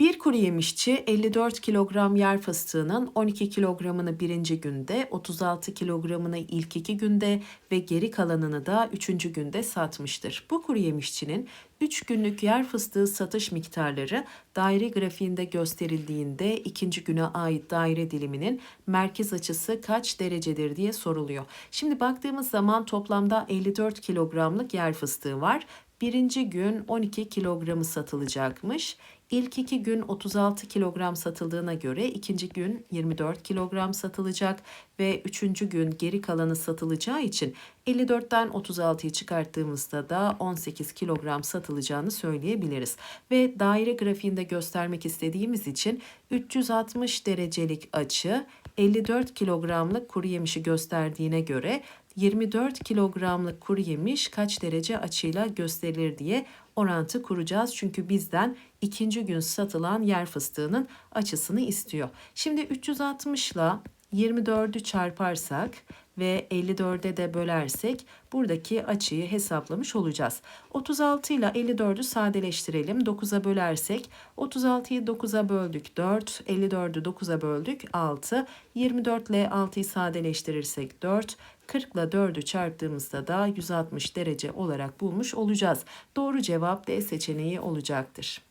Bir kuru yemişçi 54 kilogram yer fıstığının 12 kilogramını birinci günde, 36 kilogramını ilk iki günde ve geri kalanını da üçüncü günde satmıştır. Bu kuru yemişçinin 3 günlük yer fıstığı satış miktarları daire grafiğinde gösterildiğinde ikinci güne ait daire diliminin merkez açısı kaç derecedir diye soruluyor. Şimdi baktığımız zaman toplamda 54 kilogramlık yer fıstığı var. Birinci gün 12 kilogramı satılacakmış. İlk iki gün 36 kilogram satıldığına göre ikinci gün 24 kilogram satılacak ve üçüncü gün geri kalanı satılacağı için 54'ten 36'yı çıkarttığımızda da 18 kilogram satılacağını söyleyebiliriz. Ve daire grafiğinde göstermek istediğimiz için 360 derecelik açı 54 kilogramlık kuru yemişi gösterdiğine göre 24 kilogramlık kuru yemiş kaç derece açıyla gösterilir diye orantı kuracağız. Çünkü bizden ikinci gün satılan yer fıstığının açısını istiyor. Şimdi 360 ile 24'ü çarparsak ve 54'e de bölersek buradaki açıyı hesaplamış olacağız. 36 ile 54'ü sadeleştirelim. 9'a bölersek 36'yı 9'a böldük 4, 54'ü 9'a böldük 6, 24 ile 6'yı sadeleştirirsek 4, 40 ile 4'ü çarptığımızda da 160 derece olarak bulmuş olacağız. Doğru cevap D seçeneği olacaktır.